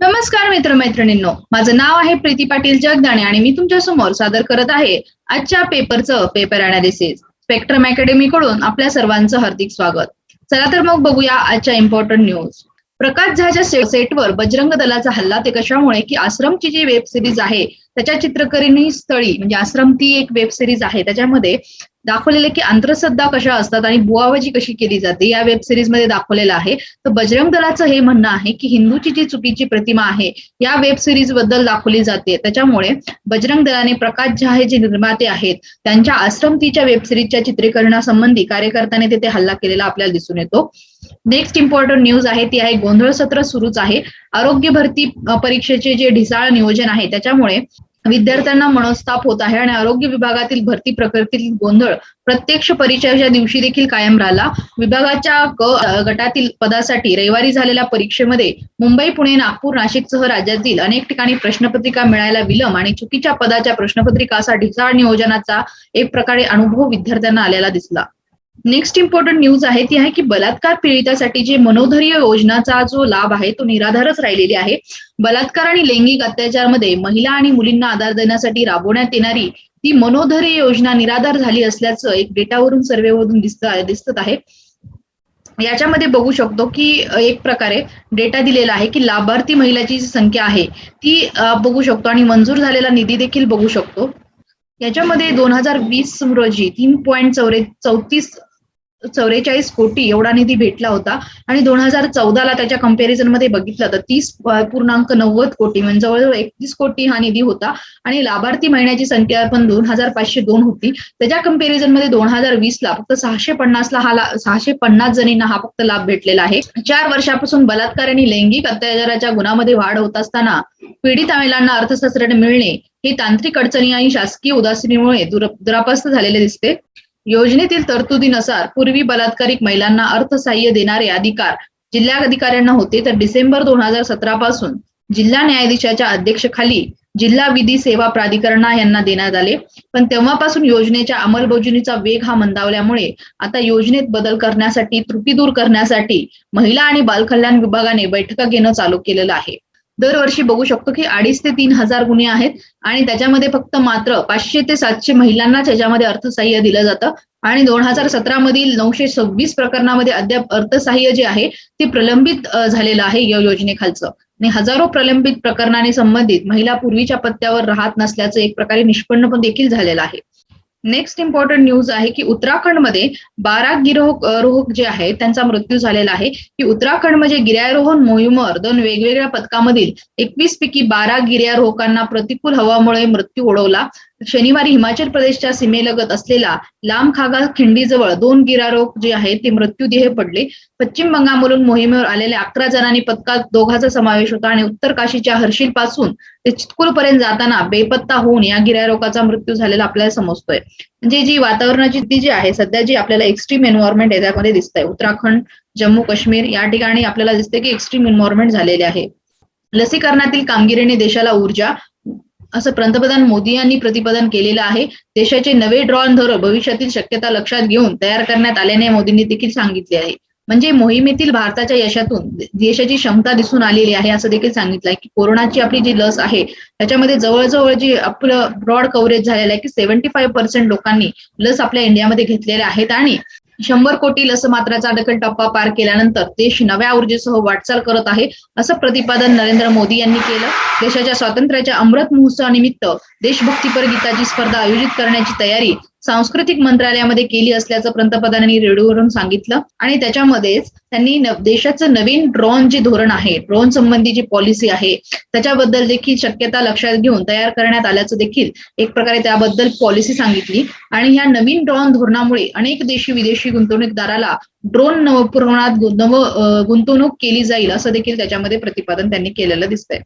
नमस्कार मित्रमैत्रिणींनो. माझं नाव आहे प्रीती पाटील जगदाणे आणि मी तुमच्यासमोर सादर करत आहे आजच्या पेपरचं पेपर अनालिसिस स्पेक्ट्रम अकॅडमी कडून आपल्या सर्वांचं हार्दिक स्वागत. चला तर मग बघूया आजच्या इम्पॉर्टंट न्यूज प्रकाश झाच्या सेटवर बजरंग दलाचा हल्ला ते कशामुळे? की आश्रमची जी वेब सिरीज आहे त्याच्या चित्रकरणी स्थळी म्हणजे आश्रम ती एक वेब सिरीज आहे त्याच्यामध्ये दाखवलेले की अंतरसद्धा कशा असतात आणि बुवाबाजी कशी केली जाते या वेब सिरीजमध्ये दाखवलेलं आहे. तर बजरंग दलाचं हे म्हणणं आहे की हिंदूची जी चुकीची प्रतिमा आहे या वेब सिरीजबद्दल दाखवली जाते. त्याच्यामुळे बजरंग दलाने प्रकाश झा हे जे निर्माते आहेत त्यांच्या आश्रमतीच्या वेब सिरीजच्या चित्रीकरणासंबंधी कार्यकर्त्याने तिथे हल्ला केलेला आपल्याला दिसून येतो. नेक्स्ट इम्पॉर्टंट न्यूज आहे ती आहे गोंधळ सत्र सुरूच आहे. आरोग्य भरती परीक्षेचे जे ढिसाळ नियोजन आहे त्याच्यामुळे विद्यार्थ्यांना मनस्ताप होत आहे आणि आरोग्य विभागातील भरती प्रकृतीतील गोंधळ प्रत्यक्ष परीक्षेच्या दिवशी देखील कायम राहिला. विभागाच्या क गटातील पदासाठी रविवारी झालेल्या परीक्षेमध्ये मुंबई पुणे नागपूर नाशिकसह राज्यातील अनेक ठिकाणी प्रश्नपत्रिका मिळायला विलंब आणि चुकीच्या पदाच्या प्रश्नपत्रिका असा ढिसाळ नियोजनाचा एक प्रकारे अनुभव विद्यार्थ्यांना आलेला दिसला. नेक्स्ट इम्पॉर्टंट न्यूज आहे ती आहे की बलात्कार पीडितासाठी जे मनोधैर्य योजनाचा जो लाभ आहे तो निराधारच राहिलेली आहे. बलात्कार आणि लैंगिक अत्याचारमध्ये महिला आणि मुलींना आधार देण्यासाठी राबवण्यात येणारी ती मनोधैर्य योजना निराधार झाली असल्याचं एक डेटावरून सर्व्हेवरून दिसत दिसत आहे. याच्यामध्ये बघू शकतो की एक प्रकारे डेटा दिलेला आहे की लाभार्थी महिलाची जी संख्या आहे ती बघू शकतो आणि मंजूर झालेला निधी देखील बघू शकतो. याच्यामध्ये दोन हजार वीस रोजी तीन पॉईंट चौरे चौतीस चौवेचाळीस कोटी एवढा निधी भेटला होता. आणि दोन हजार चौदाला त्याच्या कंपॅरिझनमध्ये बघितलं तर तीस पूर्णांक नव्वद कोटी म्हणजे जवळजवळ एकतीस कोटी हा निधी होता. आणि लाभार्थी महिन्याची संख्या पण दोन हजार पाचशे दोन होती. त्याच्या कंपॅरिझनमध्ये दोन हजार वीस ला फक्त सहाशे पन्नासला हा सहाशे पन्नास जणींना हा फक्त लाभ भेटलेला आहे. चार वर्षापासून बलात्कार आणि लैंगिक अत्याचाराच्या गुन्ह्यामध्ये वाढ होत असताना पीडित महिलांना अर्थशास्त्राने मिळणे ही तांत्रिक अडचणी आणि शासकीय उदासीनीमुळे दुरापस्त झालेले दिसते. योजनेतील तरतुदीनुसार पूर्वी बलात्कारिक महिलांना अर्थसहाय्य देणारे अधिकार जिल्हा अधिकाऱ्यांना होते तर डिसेंबर दोन हजार सतरा पासून जिल्हा न्यायाधीशाच्या अध्यक्षखाली जिल्हा विधी सेवा प्राधिकरण यांना देण्यात आले. पण तेव्हापासून योजनेच्या अंमलबजावणीचा वेग हा मंदावल्यामुळे आता योजनेत बदल करण्यासाठी त्रुटी दूर करण्यासाठी महिला आणि बालकल्याण विभागाने बैठका घेणं चालू केलेलं आहे. दरवर्षी बघू शकतो की अडीच ते तीन हजार गुन्हे आहेत आणि त्याच्यामध्ये फक्त मात्र पाचशे ते सातशे महिलांनाच याच्यामध्ये अर्थसहाय्य दिलं जातं. आणि दोन हजार सतरा मधील नऊशे सव्वीस प्रकरणामध्ये अद्याप अर्थसहाय्य जे आहे ते प्रलंबित झालेलं आहे या योजनेखालचं. आणि हजारो प्रलंबित प्रकरणाने संबंधित महिला पूर्वीच्या पत्त्यावर राहत नसल्याचं एक प्रकारे निष्पन्न पण देखील झालेलं आहे. नेक्स्ट इम्पॉर्टंट न्यूज आहे की उत्तराखंडमध्ये बारा गिरोह रोहक जे आहेत त्यांचा मृत्यू झालेला आहे. की उत्तराखंडमध्ये गिर्यारोहण मोहिमवर दोन वेगवेगळ्या पथकामधील एकवीस पैकी बारा गिर्यारोहकांना प्रतिकूल हवामुळे मृत्यू ओढवला. शनिवारी हिमाचल प्रदेशच्या सीमेलगत असलेला लांब खागा खिंडीजवळ दोन गिरारोहक जे आहेत ते मृत्यूदेह पडले. पश्चिम बंगालमधून मोहिमेवर आलेल्या अकरा जणांनी पथकात दोघांचा समावेश होता आणि उत्तर काशीच्या हर्षिलपासून ते चितकुलपर्यंत जाताना बेपत्ता होऊन या गिर्यारोहकाचा मृत्यू झालेला आपल्याला समजतोय. म्हणजे जी वातावरणाची ती जी आहे सध्या जी आपल्याला एक्स्ट्रीम एन्व्हायरमेंट याच्यामध्ये दिसतंय. उत्तराखंड जम्मू काश्मीर या ठिकाणी आपल्याला दिसते की एक्स्ट्रीम एन्व्हायरमेंट झालेले आहे. लसीकरणातील कामगिरीने देशाला ऊर्जा असं पंतप्रधान मोदी यांनी प्रतिपादन केलेलं आहे. देशाचे नवे ड्रॉन धोरण भविष्यातील शक्यता लक्षात घेऊन तयार करण्यात आल्याने मोदींनी देखील सांगितले आहे. म्हणजे मोहिमेतील भारताच्या यशातून देशाची क्षमता दिसून आलेली आहे असं देखील सांगितलंय की कोरोनाची आपली जी लस आहे त्याच्यामध्ये जवळजवळ जी आपलं ब्रॉड कव्हरेज झालेलं आहे की सेव्हन्टी फाईव्ह पर्सेंट लोकांनी लस आपल्या इंडियामध्ये घेतलेल्या आहेत आणि शंभर कोटी लस मात्राचा अडकल टप्पा पार केल्यानंतर देश नव्या ऊर्जेसह वाटचाल करत आहे असं प्रतिपादन नरेंद्र मोदी यांनी केलं. देशाच्या स्वातंत्र्याच्या अमृत महोत्सवानिमित्त देशभक्तीपर गीताची स्पर्धा आयोजित करण्याची तयारी सांस्कृतिक मंत्रालयामध्ये केली असल्याचं पंतप्रधानांनी रेडिओवरून सांगितलं. आणि त्याच्यामध्येच त्यांनी देशाचं नवीन ड्रोन जे धोरण आहे ड्रोन संबंधी जी पॉलिसी आहे त्याच्याबद्दल देखील शक्यता लक्षात घेऊन तयार करण्यात आल्याचं देखील एक प्रकारे त्याबद्दल पॉलिसी सांगितली. आणि ह्या नवीन ड्रोन धोरणामुळे अनेक देशी विदेशी गुंतवणूकदाराला ड्रोन नव नव गुंतवणूक केली जाईल असं देखील त्याच्यामध्ये प्रतिपादन त्यांनी केलेलं दिसतंय.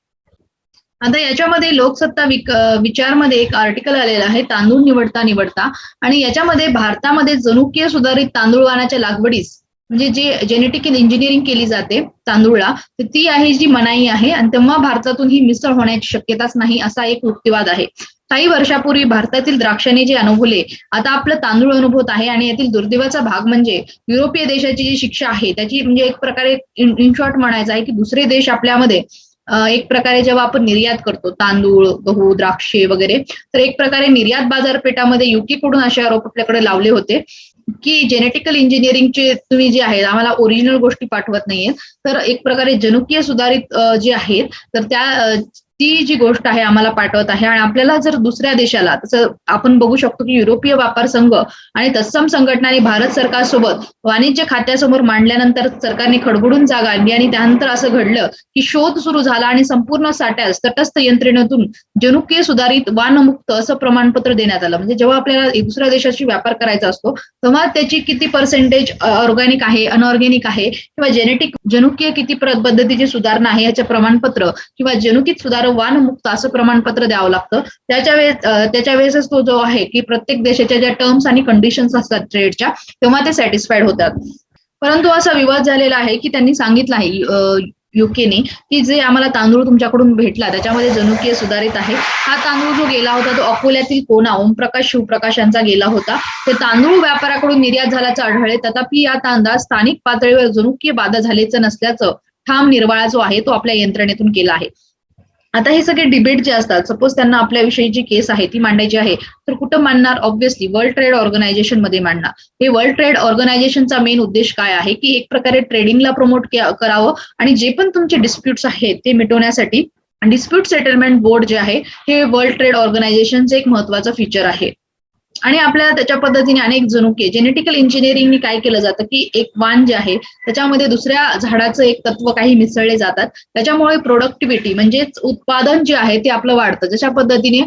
आता याच्यामध्ये लोकसत्ता विक विचारमध्ये एक आर्टिकल आलेलं आहे तांदूळ निवडता निवडता. आणि याच्यामध्ये भारतामध्ये जनुकीय सुधारित तांदूळ वाणाच्या लागवडीस म्हणजे जे जेनेटिक इंजिनिअरिंग केली जाते तांदूळला तर ती आहे जी मनाई आहे. आणि तेव्हा भारतातून ही मिसळ होण्याची शक्यताच नाही असा एक युक्तिवाद आहे. काही वर्षापूर्वी भारतातील द्राक्षाने जे अनुभवले आता आपलं तांदूळ अनुभवत आहे. आणि यातील दुर्दैवाचा भाग म्हणजे युरोपीय देशाची जी शिक्षा आहे त्याची म्हणजे एक प्रकारे इन शॉर्ट म्हणायचं आहे की दुसरे देश आपल्यामध्ये एक प्रकारे जेव्हा आपण निर्यात करतो तांदूळ गहू द्राक्षे वगैरे तर एक प्रकारे निर्यात बाजारपेठामध्ये युकीकडून असे आरोप आपल्याकडे लावले होते की जेनेटिकल इंजिनिअरिंगचे तुम्ही जे आहेत आम्हाला ओरिजिनल गोष्टी पाठवत नाहीये तर एक प्रकारे जनुकीय सुधारित जे आहेत तर त्या ती जी गोष्ट आहे आम्हाला पाठवत आहे आणि आपल्याला जर दुसऱ्या देशाला तसं आपण बघू शकतो की युरोपीय व्यापार संघ आणि तत्सम संघटनाने भारत सरकारसोबत वाणिज्य खात्यासमोर मांडल्यानंतर सरकारने खडबडून जागा आणली आणि त्यानंतर असं घडलं की शोध सुरू झाला आणि संपूर्ण साठ्यास तटस्थ यंत्रणेतून जनुकीय सुधारित वानमुक्त असं प्रमाणपत्र देण्यात आलं. म्हणजे जेव्हा आपल्याला दुसऱ्या देशाशी व्यापार करायचा असतो तेव्हा त्याची किती पर्सेंटेज ऑर्गॅनिक आहे अनऑर्गॅनिक आहे किंवा जेनेटिक जनुकीय किती पद्धतीची सुधारणा आहे याचं प्रमाणपत्र किंवा जनुकीत सुधार वानमुक्त असं प्रमाणपत्र द्यावं लागतं. त्याच्या वेळेस त्याच्या वेळेसच तो जो आहे की प्रत्येक देशाच्या ज्या टर्म्स आणि कंडिशन्स असतात ट्रेडच्या तेव्हा ते सॅटिस्फाईड होतात. परंतु असा विवाद झालेला आहे की त्यांनी सांगितलं आहे युकेने की जे आम्हाला तांदूळ तुमच्याकडून भेटला त्याच्यामध्ये जनुकीय सुधारित आहे. हा तांदूळ जो गेला होता तो अकोल्यातील कोणा ओमप्रकाश शिवप्रकाश यांचा गेला होता. ते तांदूळ व्यापाराकडून निर्यात झाल्याचं आढळले तथापि या तांदा स्थानिक पातळीवर जनुकीय बाधा झाल्याचं नसल्याचं ठाम निर्वाळा जो आहे तो आपल्या यंत्रणेतून केला आहे. आता हे सगळे डिबेट जे असतात सपोज त्यांना आपल्याविषयी जी केस आहे ती मांडायची आहे तर कुठं मांडणार? ऑब्व्हियसली वर्ल्ड ट्रेड ऑर्गनायझेशनमध्ये मांडणार. हे वर्ल्ड ट्रेड ऑर्गनायझेशनचा मेन उद्देश काय आहे? की एक प्रकारे ट्रेडिंगला प्रमोट करावं आणि जे पण तुमचे डिस्प्युट्स आहेत ते मिटवण्यासाठी डिस्प्यूट सेटलमेंट बोर्ड जे आहे हे वर्ल्ड ट्रेड ऑर्गनायझेशनचं एक महत्वाचं फीचर आहे. आणि आपल्याला त्याच्या पद्धतीने अनेक जनुके जेनेटिकल इंजिनिअरिंगनी काय केलं जातं की एक वाण जे आहे त्याच्यामध्ये दुसऱ्या झाडाचं एक तत्व काही मिसळले जातात. त्याच्यामुळे प्रोडक्टिव्हिटी म्हणजेच उत्पादन जे आहे ते आपलं वाढतं. जशा पद्धतीने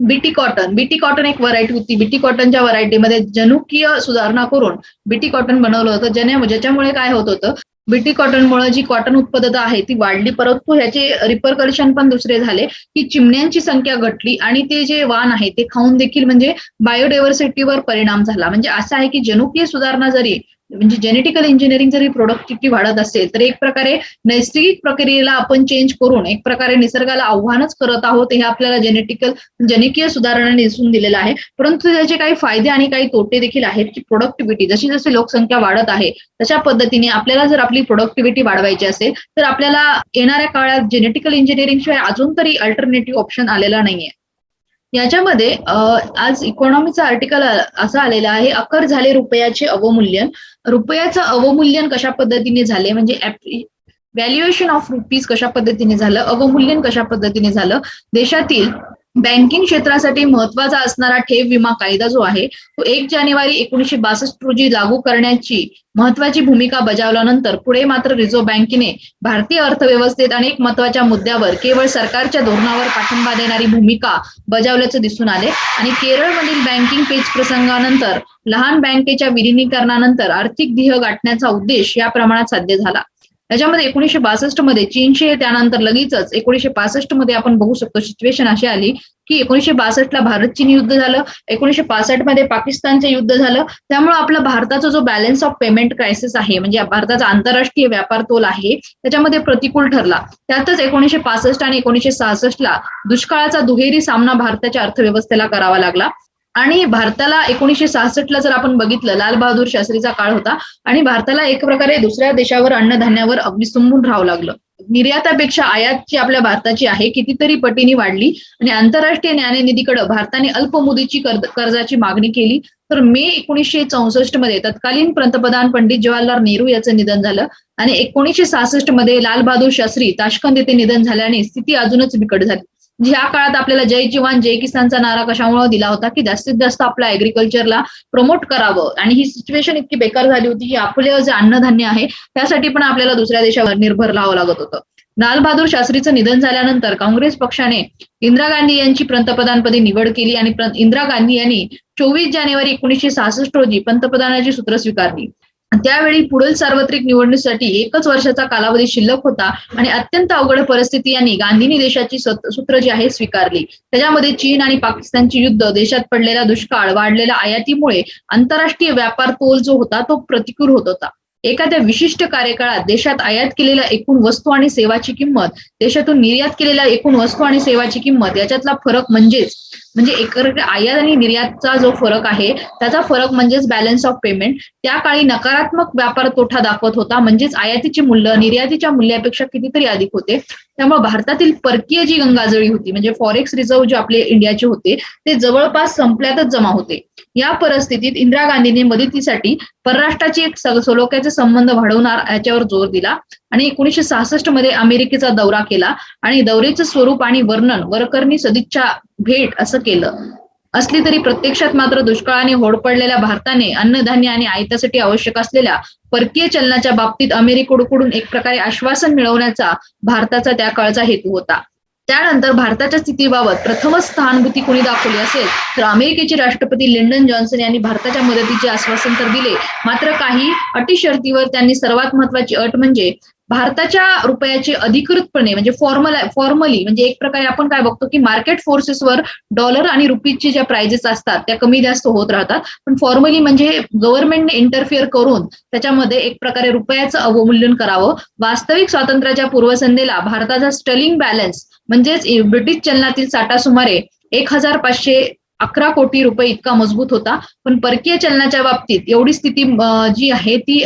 बीटी कॉटन बीटी कॉटन एक व्हरायटी होती. बीटी कॉटनच्या व्हरायटीमध्ये जनुकीय सुधारणा करून बीटी कॉटन बनवलं होतं. ज्याने ज्याच्यामुळे काय होत होतं? बीटी कॉटनमुळे जी कॉटन उत्पादकता आहे ती वाढली. परंतु ह्याचे रिपरकर्शन पण दुसरे झाले की चिमण्यांची संख्या घटली आणि ते जे वाण आहे ते खाऊन देखील म्हणजे बायोडायव्हर्सिटीवर परिणाम झाला. म्हणजे असं आहे की जनुकीय सुधारणा जरी म्हणजे जेनेटिकल इंजिनिअरिंग जरी प्रोडक्टिव्हिटी वाढत असेल तर एक प्रकारे नैसर्गिक प्रक्रियेला आपण चेंज करून एक प्रकारे निसर्गाला आव्हानच करत आहोत हे आपल्याला जेनेटिकल जनुकीय सुधारणा दिसून दिलेलं आहे. परंतु त्याचे काही फायदे आणि काही तोटे देखील आहेत की प्रोडक्टिव्हिटी जशी जशी लोकसंख्या वाढत आहे तशा पद्धतीने आपल्याला जर आपली प्रोडक्टिव्हिटी वाढवायची असेल तर आपल्याला येणाऱ्या काळात जेनेटिकल इंजिनिअरिंग शिवाय अजून तरी अल्टरनेटिव्ह ऑप्शन आलेला नाहीये. याच्यामध्ये आज इकॉनॉमीचा आर्टिकल असं आलेलं आहे अकर झाले रुपयाचे अवमूल्यन. रुपयाचं अवमूल्यन कशा पद्धतीने झाले म्हणजे व्हॅल्युएशन ऑफ रुपीज कशा पद्धतीने झालं? अवमूल्यन कशा पद्धतीने झालं? देशातील बँकिंग क्षेत्रासाठी महत्त्वाचा असणारा ठेव विमा कायदा जो आहे तो एक जानेवारी एकोणीशे बासष्ट रोजी लागू करण्याची महत्वाची भूमिका बजावल्यानंतर पुढे मात्र रिझर्व्ह बँकेने भारतीय अर्थव्यवस्थेत अनेक महत्त्वाच्या मुद्द्यावर केवळ सरकारच्या धोरणावर पाठिंबा देणारी भूमिका बजावल्याचं दिसून आले. आणि केरळमधील बँकिंग पेच प्रसंगानंतर लहान बँकेच्या विलिनीकरणानंतर आर्थिक ध्येय गाठण्याचा उद्देश या प्रमाणात साध्य झाला. त्याच्यामध्ये एकोणीशे बासष्टमध्ये चीनशी त्यानंतर लगेचच एकोणीशे पासष्टमध्ये आपण बघू शकतो सिच्युएशन अशी आली की एकोणीशे बासष्टला भारत चीन युद्ध झालं एकोणीशे पासष्टमध्ये पाकिस्तानचं युद्ध झालं. त्यामुळे आपला भारताचा जो बॅलन्स ऑफ पेमेंट क्रायसिस आहे म्हणजे भारताचा आंतरराष्ट्रीय व्यापार तोल आहे त्याच्यामध्ये प्रतिकूल ठरला. त्यातच एकोणीशे पासष्ट आणि एकोणीशे सहासष्टला दुष्काळाचा दुहेरी सामना भारताच्या अर्थव्यवस्थेला करावा लागला. आणि भारताला एकोणीशे सहासष्टला जर आपण बघितलं लाल बहादूर शास्त्रीचा काळ होता आणि भारताला एक प्रकारे दुसऱ्या देशावर अन्नधान्यावर अवलंबून राहावं लागलं. निर्यातापेक्षा आयात जी आपल्या भारताची आहे कितीतरी पटीने वाढली आणि आंतरराष्ट्रीय न्यायनिधीकडे भारताने अल्पमुदतीची कर्जाची मागणी केली. तर मे एकोणीसशे चौसष्टमध्ये तत्कालीन पंतप्रधान पंडित जवाहरलाल नेहरू याचं निधन झालं आणि एकोणीसशे सहासष्टमध्ये लालबहादूर शास्त्री ताशकंद येथे निधन झाल्याने स्थिती अजूनच बिकट झाली. ह्या काळात आपल्याला जय जवान जय किसानचा नारा कशामुळे दिला होता की जास्तीत जास्त आपल्या अॅग्रिकल्चरला प्रमोट करावं. आणि ही सिच्युएशन इतकी बेकार झाली होती की आपलं जे अन्नधान्य आहे त्यासाठी पण आपल्याला दुसऱ्या देशावर निर्भर राहावं लागत होतं. लालबहादूर शास्त्रीचं निधन झाल्यानंतर काँग्रेस पक्षाने इंदिरा गांधी यांची पंतप्रधानपदी निवड केली आणि इंदिरा गांधी यांनी चोवीस जानेवारी एकोणीसशे सहासष्ट रोजी पंतप्रधानाची सूत्र स्वीकारली. त्यावेळी पुढील सार्वत्रिक निवडणुकीसाठी एकच वर्षाचा कालावधी शिल्लक होता आणि अत्यंत अवघड परिस्थिती यांनी गांधींनी देशाची सूत्र जी आहे स्वीकारली. त्याच्यामध्ये चीन आणि पाकिस्तानची युद्ध देशात पडलेला दुष्काळ वाढलेल्या आयातीमुळे आंतरराष्ट्रीय व्यापार तोल जो होता तो प्रतिकूल होत होता. एखाद्या विशिष्ट कार्यकाळात देशात आयात केलेल्या एकूण वस्तू आणि सेवाची किंमत देशातून निर्यात केलेल्या एकूण वस्तू आणि सेवाची किंमत याच्यातला फरक म्हणजेच म्हणजे एकत्र आयात आणि निर्यातचा जो फरक आहे त्याचा फरक म्हणजेच बॅलन्स ऑफ पेमेंट त्या काळी नकारात्मक व्यापार तोटा दाखवत होता म्हणजेच आयातीचे मूल्य निर्यातीच्या मूल्यापेक्षा कितीतरी अधिक होते. त्यामुळे भारतातील परकीय जी गंगाजळी होती म्हणजे फॉरेक्स रिझर्व्ह जे आपले इंडियाचे होते ते जवळपास संपल्यातच जमा होते. या परिस्थितीत इंदिरा गांधींनी मदतीसाठी परराष्ट्राची एक सलोख्याचे संबंध वाढवणार याच्यावर जोर दिला आणि एकोणीशे सहासष्टमध्ये अमेरिकेचा दौरा केला आणि दौऱ्याचं स्वरूप आणि वर्णन वरकरणी सदिच्छा भेट असं केलं. असली तरी प्रत्यक्षात मात्र दुष्काळाने होड पडलेल्या भारताने अन्नधान्य आणि आयत्यासाठी आवश्यक असलेल्या परकीय चलनाच्या बाबतीत अमेरिकेकडून एक प्रकारे आश्वासन मिळवण्याचा भारताचा त्या काळचा हेतू होता. त्यानंतर भारताच्या स्थितीबाबत प्रथमच सहानुभूती कोणी दाखवली असेल तर अमेरिकेचे राष्ट्रपती लिंडन जॉन्सन यांनी भारताच्या मदतीचे आश्वासन तर दिले मात्र काही अटी शर्तीवर त्यांनी सर्वात महत्वाची अट म्हणजे भारताच्या रुपयाचे अधिकृतपणे म्हणजे फॉर्मल फॉर्मली म्हणजे एक प्रकारे आपण काय बघतो की मार्केट फोर्सेसवर डॉलर आणि रुपीजची ज्या प्राइजेस असतात त्या कमी जास्त होत राहतात. पण फॉर्मली म्हणजे गव्हर्नमेंटने इंटरफिअर करून त्याच्यामध्ये एक प्रकारे रुपयाचं अवमूल्यन करावं. वास्तविक स्वातंत्र्याच्या पूर्वसंध्येला भारताचा स्टलिंग बॅलन्स म्हणजेच ब्रिटिश चलनातील साठा सुमारे एक हजार पाचशे अकरा कोटी रुपये इतका मजबूत होता. पण परकीय चलनाच्या बाबतीत एवढी स्थिती जी आहे ती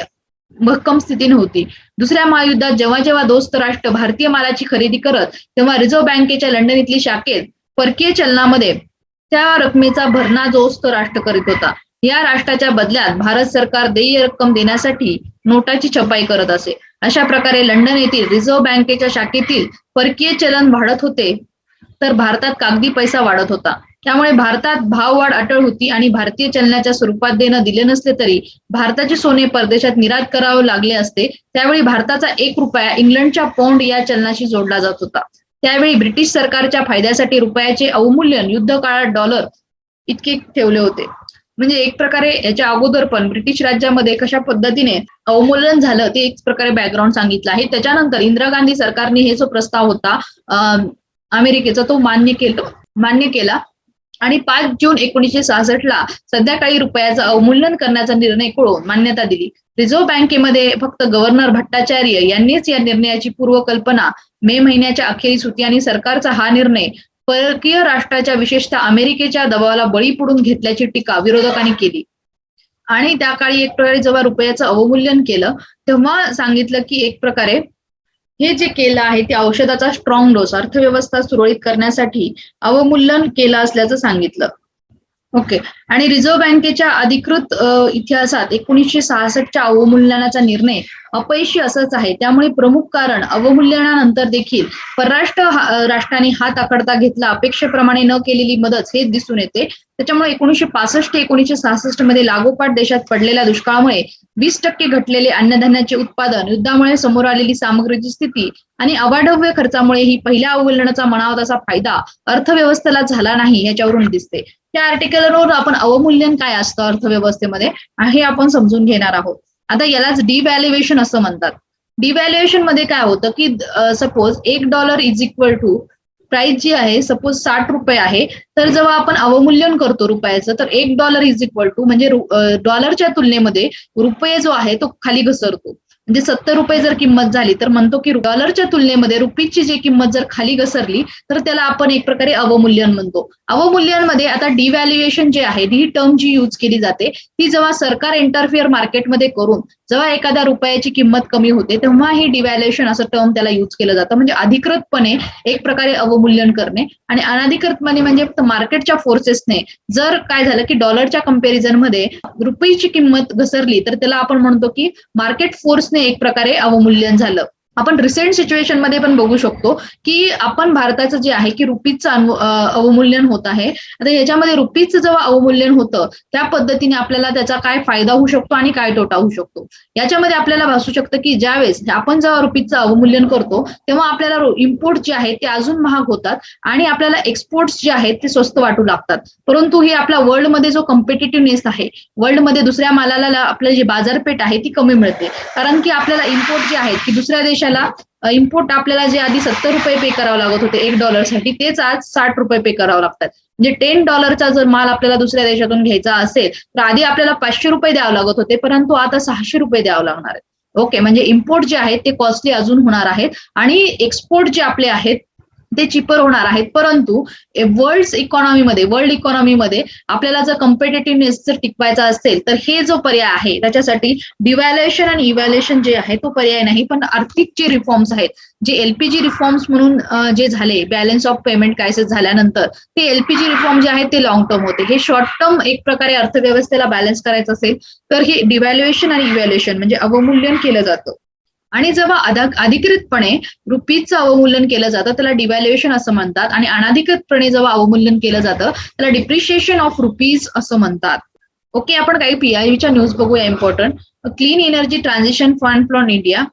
भक्कम स्थिती नव्हती. दुसऱ्या महायुद्धात जेव्हा जेव्हा दोस्त राष्ट्र भारतीय मालाची खरेदी करत तेव्हा रिझर्व्ह बँकेच्या लंडन इथली शाखेत परकीय चलनामध्ये त्या रकमेचा भरणा दोस्त राष्ट्र करीत होता. या राष्ट्राच्या बदल्यात भारत सरकार देय रक्कम देण्यासाठी नोटाची छपाई करत असे. अशा प्रकारे लंडन येथील रिझर्व्ह बँकेच्या शाखेतील परकीय चलन वाढत होते तर भारतात कागदी पैसा वाढत होता. त्यामुळे भारतात भाववाढ अटळ होती आणि भारतीय चलनाच्या स्वरूपात देणं दिले नसले तरी भारताचे सोने परदेशात निर्यात करावे लागले असते त्यावेळी भारताचा एक रुपया इंग्लंडच्या पौंड या चलनाशी जोडला जात होता. त्यावेळी ब्रिटिश सरकारच्या फायद्यासाठी रुपयाचे अवमूल्यन युद्ध काळात डॉलर इतके ठेवले होते. म्हणजे एक प्रकारे याच्या अगोदर पण ब्रिटिश राज्यामध्ये कशा पद्धतीने अवमूल्यन झालं ते एक प्रकारे बॅकग्राऊंड सांगितलं आहे. त्याच्यानंतर इंदिरा गांधी सरकारने हे जो प्रस्ताव होता अमेरिकेचा तो मान्य केलं मान्य केला. आणि पाच जून एकोणीसशे सहासष्टला ला काही रुपयाचं अवमूल्यन करण्याचा निर्णय कळून मान्यता दिली. रिझर्व्ह बँकेमध्ये फक्त गव्हर्नर भट्टाचार्य यांनीच या निर्णयाची पूर्वकल्पना मे महिन्याच्या अखेरीस होती आणि सरकारचा हा निर्णय परकीय राष्ट्राच्या विशेषतः अमेरिकेच्या दबावाला बळी पडून घेतल्याची टीका विरोधकांनी केली. आणि त्या काळी एक प्रकारे जेव्हा रुपयाचं अवमूल्यन केलं तेव्हा सांगितलं की एक प्रकारे हे जे केलं आहे ते औषधाचा स्ट्रॉंग डोस अर्थव्यवस्था सुरळीत करण्यासाठी अवमूल्यन केलं असल्याचं सांगितलं. ओके आणि रिझर्व्ह बँकेच्या अधिकृत इतिहासात एकोणीसशे सहासष्टच्या अवमूल्यनाचा निर्णय अपयशी असंच आहे. त्यामुळे प्रमुख कारण अवमूल्यनानंतर देखील परराष्ट्र राष्ट्रांनी हात आकडता घेतला अपेक्षेप्रमाणे न केलेली मदत हे दिसून येते. त्याच्यामुळे एकोणीसशे पासष्ट ते एकोणीसशे सहासष्टमध्ये लागोपाठ देशात पडलेल्या दुष्काळामुळे वीस टक्के घटलेले अन्नधान्याचे उत्पादन युद्धामुळे समोर आलेली सामग्रीची स्थिती आणि अवाढव्य खर्चामुळे ही पहिल्या अवमूल्यनाचा म्हणावा तसा फायदा अर्थव्यवस्थेला झाला नाही याच्यावरून दिसते. त्या आर्टिकलवर आपण अवमूल्यन काय असतं अर्थव्यवस्थेमध्ये? हे आपण समजून घेणार आहोत. आता यालाच डिव्हॅल्युएशन असं म्हणतात. डिव्हॅल्युएशनमध्ये काय होतं की सपोज एक dollar is equal to price जी आहे सपोज साठ रुपये आहे तर जेव्हा आपण अवमूल्यन करतो रुपयाचं तर एक डॉलर इज इक्वल टू म्हणजे डॉलरच्या तुलनेमध्ये रुपये जो आहे तो खाली घसरतो. म्हणजे सत्तर रुपये जर किंमत झाली तर म्हणतो की डॉलरच्या तुलनेमध्ये रुपीची जी किंमत जर खाली घसरली तर त्याला आपण एक प्रकारे अवमूल्यन म्हणतो. अवमूल्यनमध्ये आता डिव्हॅल्युएशन जे आहे ही टर्म जी यूज केली जाते ती जेव्हा सरकार इंटरफिअर मार्केटमध्ये करून जेव्हा एखाद्या रुपयाची किंमत कमी होते तेव्हा हे डिव्हॅल्युएशन असं टर्म त्याला युज केलं जातं. म्हणजे अधिकृतपणे एक प्रकारे अवमूल्यन करणे आणि अनधिकृतपणे म्हणजे मार्केटच्या फोर्सेसने जर काय झालं की डॉलरच्या कंपॅरिझनमध्ये रुपयेची किंमत घसरली तर त्याला आपण म्हणतो की मार्केट फोर्सने एक प्रकारे अवमूल्यन झालं. आपण रिसेंट सिच्युएशनमध्ये पण बघू शकतो की आपण भारताचं जे आहे की रुपीजचं अवमूल्यन होत आहे. आता याच्यामध्ये रुपीजचं जेव्हा अवमूल्यन होतं त्या पद्धतीने आपल्याला त्याचा काय फायदा होऊ शकतो आणि काय तोटा होऊ शकतो? याच्यामध्ये आपल्याला भासू शकतं की ज्यावेळेस आपण जेव्हा रुपीजचं अवमूल्यन करतो तेव्हा आपल्याला इम्पोर्ट जे आहे ते अजून महाग होतात आणि आपल्याला एक्सपोर्ट्स जे आहेत ते स्वस्त वाटू लागतात. परंतु हे आपल्या वर्ल्डमध्ये जो कम्पिटेटिव्हनेस आहे वर्ल्डमध्ये दुसऱ्या मालाला आपलं जी बाजारपेठ आहे ती कमी मिळते. कारण की आपल्याला इम्पोर्ट जे आहेत की दुसऱ्या देशात देशाला इम्पोर्ट आपल्याला जे आधी सत्तर रुपये पे करावं लागत होते एक डॉलरसाठी तेच आज साठ रुपये पे करावं लागतात. म्हणजे टेन डॉलरचा जर माल आपल्याला दुसऱ्या देशातून घ्यायचा असेल तर आधी आपल्याला पाचशे रुपये द्यावं लागत होते परंतु आता सहाशे रुपये द्यावं लागणार आहे ओके म्हणजे इम्पोर्ट जे आहेत ते कॉस्टली अजून होणार आहेत. आणि एक्सपोर्ट जे आपले आहेत ते चिपर होणार आहेत. परंतु वर्ल्ड इकॉनॉमीमध्ये वर्ल्ड इकॉनॉमीमध्ये आपल्याला जर कम्पिटेटिव्हनेस जर टिकवायचा असेल तर हे जो पर्याय आहे त्याच्यासाठी डिव्हॅल्युएशन आणि इव्हॅल्युएशन जे आहे तो पर्याय नाही पण आर्थिक जे रिफॉर्म्स आहेत जे एलपीजी रिफॉर्म्स म्हणून जे झाले बॅलन्स ऑफ पेमेंट क्रायसिस झाल्यानंतर ते एलपीजी रिफॉर्म जे आहेत ते लॉंग टर्म होते. हे शॉर्ट टर्म एक प्रकारे अर्थव्यवस्थेला बॅलन्स करायचं असेल तर हे डिव्हॅल्युएशन आणि इव्हॅल्युएशन म्हणजे अवमूल्यन केलं जातं. आणि जेव्हा अधिकृतपणे रुपीजचं अवमूल्यन केलं जातं त्याला डिव्हॅल्युएशन असं म्हणतात. आणि अनाधिकृतपणे जेव्हा अवमूल्यन केलं जातं त्याला डिप्रिशिएशन ऑफ रुपीज असं म्हणतात. ओके आपण काही पीआयच्या न्यूज बघूया important clean energy transition fund from India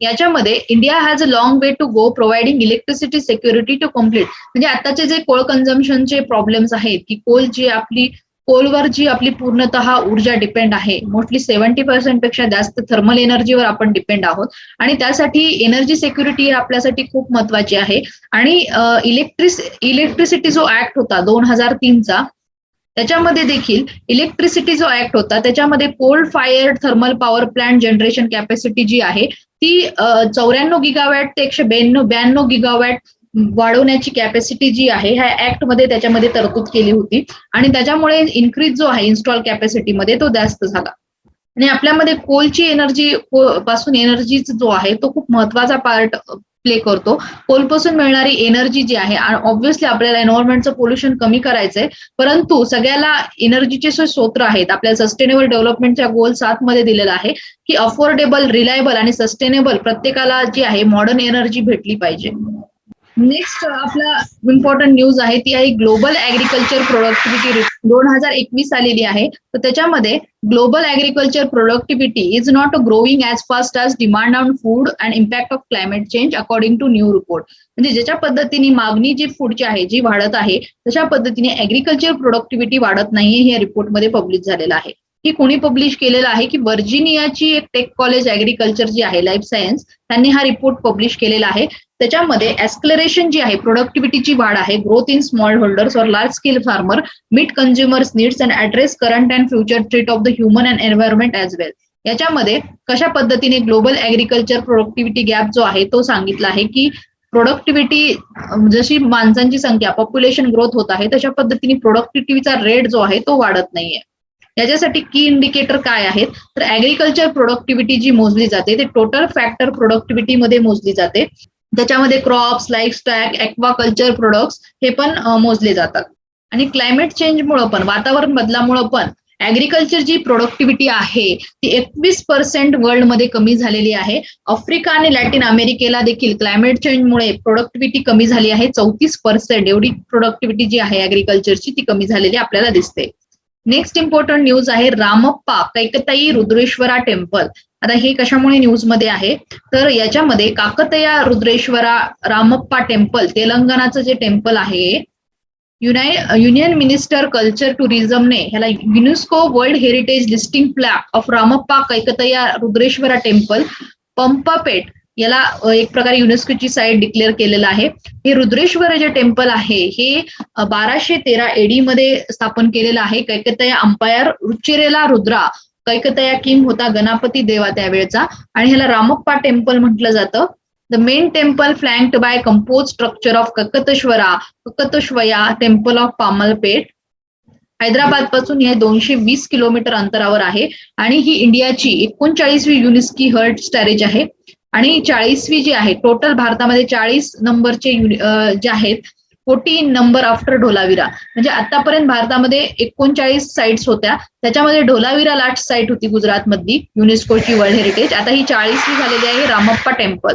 याच्यामध्ये India has a long way to go providing electricity security to complete म्हणजे आताचे जे कोळ कन्झम्शनचे प्रॉब्लेम्स आहेत की कोल जी आपली कोलवर जी आपली पूर्णतः ऊर्जा डिपेंड आहे मोस्टली सेव्हन्टी पर्सेंटपेक्षा जास्त थर्मल एनर्जीवर आपण डिपेंड आहोत. आणि त्यासाठी एनर्जी सिक्युरिटी आपल्यासाठी खूप महत्वाची आहे. आणि इलेक्ट्रिस इलेक्ट्रिसिटी जो ऍक्ट होता दोन हजार तीनचा त्याच्यामध्ये देखील इलेक्ट्रिसिटी जो ऍक्ट होता त्याच्यामध्ये coal fired thermal power plant generation capacity जी आहे ती चौऱ्याण्णव गिगावॅट ते एकशे ब्याण्णव ब्याण्णव गिगावॅट वाढवण्याची कॅपॅसिटी जी आहे ह्या ऍक्टमध्ये त्याच्यामध्ये तरतूद केली होती. आणि त्याच्यामुळे इन्क्रीज जो आहे इन्स्टॉल कॅपॅसिटीमध्ये तो जास्त झाला. आणि आपल्यामध्ये कोलची एनर्जी पासून एनर्जी जो आहे तो खूप महत्त्वाचा पार्ट प्ले करतो. कोलपासून मिळणारी एनर्जी जी आहे ऑब्व्हियसली आपल्याला एन्व्हायरमेंटचं पोल्युशन कमी करायचंय. परंतु सगळ्याला एनर्जीचे जे स्रोत आहेत आपल्या सस्टेनेबल डेव्हलपमेंटच्या गोल सात मध्ये दिलेला आहे की अफोर्डेबल रिलायबल आणि सस्टेनेबल प्रत्येकाला जी आहे मॉडर्न एनर्जी भेटली पाहिजे. नेक्स्ट आपला इम्पॉर्टंट न्यूज आहे ती आहे ग्लोबल ऍग्रिकल्चर प्रोडक्टिव्हिटी दोन हजार एकवीस आलेली आहे. तर त्याच्यामध्ये global agriculture productivity is not growing as fast as demand on food and impact of climate change according to new report म्हणजे ज्याच्या पद्धतीने मागणी जी फूडची आहे जी वाढत आहे तशा पद्धतीने ऍग्रिकल्चर प्रोडक्टिव्हिटी वाढत नाहीये हे रिपोर्टमध्ये पब्लिश झालेलं आहे. ही कोणी पब्लिश केलेलं आहे की वर्जिनियाची एक टेक कॉलेज ऍग्रिकल्चर जी आहे लाईफ सायन्स त्यांनी हा रिपोर्ट पब्लिश केलेला आहे. त्याच्यामध्ये एस्कलरेशन जी आहे प्रोडक्टिव्हिटीची वाढ आहे ग्रोथ इन स्मॉल होल्डर्स और large scale farmer meet consumers needs and address current and future threat of the human and environment as well याच्यामध्ये कशा पद्धतीने ग्लोबल ऍग्रिकल्चर प्रोडक्टिव्हिटी गॅप जो आहे तो सांगितला आहे की प्रोडक्टिव्हिटी जशी माणसांची संख्या पॉप्युलेशन ग्रोथ होत आहे तशा पद्धतीने प्रोडक्टिव्हिटीचा रेट जो आहे तो वाढत नाहीये. याच्यासाठी की इंडिकेटर काय आहेत? तर ऍग्रिकल्चर प्रोडक्टिव्हिटी जी मोजली जाते ते टोटल फॅक्टर प्रोडक्टिव्हिटी मध्ये मोजली जाते. त्याच्यामध्ये crops livestock aquaculture products हे पण मोजले जातात. आणि क्लायमेट चेंजमुळं पण वातावरण बदलामुळं पण ऍग्रिकल्चर जी प्रोडक्टिव्हिटी आहे ती एकवीस पर्सेंट वर्ल्डमध्ये कमी झालेली आहे. आफ्रिका आणि लॅटिन अमेरिकेला देखील क्लायमेट चेंजमुळे प्रोडक्टिव्हिटी कमी झाली आहे. चौतीस पर्सेंट एवढी प्रोडक्टिव्हिटी जी आहे ऍग्रिकल्चरची ती कमी झालेली आपल्याला दिसते. नेक्स्ट इम्पॉर्टंट न्यूज आहे रामप्पा कैकताई रुद्रेश्वरा टेम्पल आता हे कशामुळे न्यूजमध्ये आहे? तर याच्यामध्ये काकतया रुद्रेश्वरा रामप्पा टेम्पल तेलंगणाचं जे टेम्पल आहे युनाय युनियन मिनिस्टर कल्चर टुरिझमने ह्याला युनेस्को वर्ल्ड हेरिटेज लिस्टिंग प्लॅ ऑफ रामप्पा कैकतया रुद्रेश्वरा टेम्पल पंपापेट याला एक प्रकारे युनेस्कोची साईट डिक्लेअर केलेलं आहे. हे रुद्रेश्वर जे टेम्पल आहे हे बाराशे तेरा एडी मध्ये स्थापन केलेलं आहे. कैकतया अंपायर रुचिरेला रुद्रा कैकतया किम होता गणपती देवा त्यावेळेचा. आणि ह्याला रामप्पा टेम्पल म्हटलं जातं. The main temple flanked by compose structure of Kakateshwara Kakateshwara temple of Palampet हैदराबादपासून हे दोनशे वीस किलोमीटर अंतरावर आहे. आणि ही इंडियाची एकोणचाळीसवी युनिस्की हर्ट स्टॅरेज आहे. आणि चाळीसवी जी आहे टोटल भारतामध्ये चाळीस नंबरचे जे आहेत फोर्टीन नंबर आफ्टर ढोलावीरा. म्हणजे आतापर्यंत भारतामध्ये एकोणचाळीस साईट्स होत्या. त्याच्यामध्ये ढोलावीरा लास्ट साईट होती गुजरातमधली युनेस्कोची वर्ल्ड हेरिटेज आता ही चाळीसवी झालेली आहे रामप्पा टेम्पल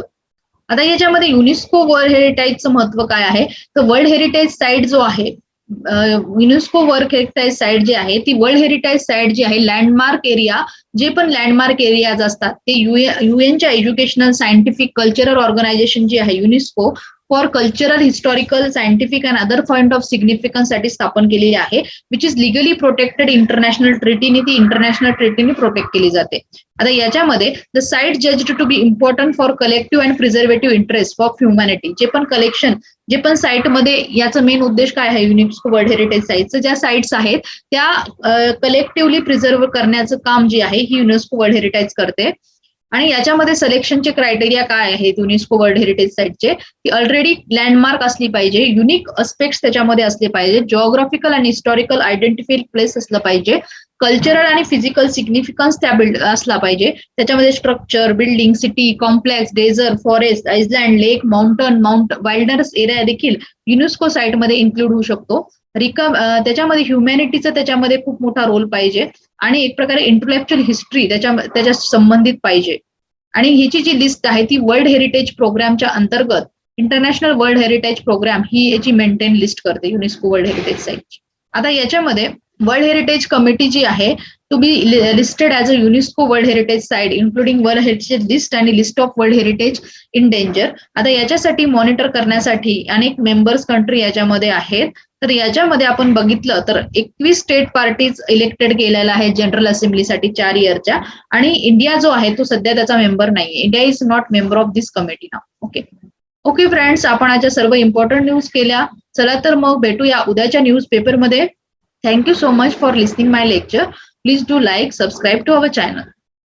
आता याच्यामध्ये युनेस्को वर्ल्ड हेरिटेजचं महत्त्व काय आहे? तर वर्ल्ड हेरिटेज साईट जो आहे युनेस्को वर्ल्ड हेरिटेज साईट जी आहे ती वर्ल्ड हेरिटेज साईट जी आहे लँडमार्क एरिया जे पण लँडमार्क एरियाज असतात ते युएनच्या एज्युकेशनल सायंटिफिक कल्चरल ऑर्गनायझेशन जी आहे UNESCO for cultural historical scientific and other point of सिग्निफिकन्ससाठी स्थापन केलेली आहे which is legally protected international ट्रिटीने ती इंटरनॅशनल ट्रिटीने प्रोटेक्ट केली जाते आता याच्यामध्ये the site judged to be important for collective and preservative interest of humanity जे पण कलेक्शन जे पण साईटमध्ये याचा मेन उद्देश काय आहे? युनेस्को वर्ल्ड हेरिटेज साईटचं ज्या साईट्स आहेत त्या कलेक्टिव्हली प्रिझर्व्ह करण्याचं काम जे आहे ही युनेस्को वर्ल्ड हेरिटेज करते. आणि याच्यामध्ये सिलेक्शनचे क्रायटेरिया काय आहेत? युनेस्को वर्ल्ड हेरिटेज साईटचे ती ऑलरेडी लँडमार्क असली पाहिजे. युनिक अस्पेक्ट्स त्याच्यामध्ये असले पाहिजे. जिओग्राफिकल आणि हिस्टॉरिकल आयडेंटिफाईड प्लेस असलं पाहिजे. कल्चरल आणि फिजिकल सिग्निफिकन्स त्या बिल्ड असला पाहिजे. त्याच्यामध्ये structure building city complex desert forest island lake mountain mount wilderness area देखील युनेस्को साईटमध्ये इन्क्लूड होऊ शकतो. रिकम त्याच्यामध्ये ह्युमॅनिटीचा त्याच्यामध्ये खूप मोठा रोल पाहिजे आणि एक प्रकारे इंटलेक्च्युअल हिस्ट्री त्याच्या त्याच्या संबंधित पाहिजे. आणि ह्याची जी लिस्ट आहे ती वर्ल्ड हेरिटेज प्रोग्रामच्या अंतर्गत इंटरनॅशनल वर्ल्ड हेरिटेज प्रोग्राम ही याची मेंटेन लिस्ट करते युनेस्को वर्ल्ड हेरिटेज साईटची आता याच्यामध्ये वर्ल्ड हेरिटेज कमिटी जी आहे to be listed as a UNESCO world heritage site including world heritage list आणि list of world heritage in danger आता याच्यासाठी मॉनिटर करण्यासाठी अनेक मेंबर्स कंट्री याच्यामध्ये आहेत. तर याच्यामध्ये आपण बघितलं तर एकवीस स्टेट पार्टीज इलेक्टेड केलेल्या आहेत जनरल असेंब्लीसाठी चार इयरच्या आणि इंडिया जो आहे तो सध्या त्याचा मेंबर नाही India is not member of this committee ना ओके ओके फ्रेंड्स आपण आज सर्व इम्पॉर्टंट न्यूज केल्या. चला तर मग भेटूया उद्याच्या न्यूज पेपरमध्ये thank you so much for listening my lecture Please do like, subscribe to our channel.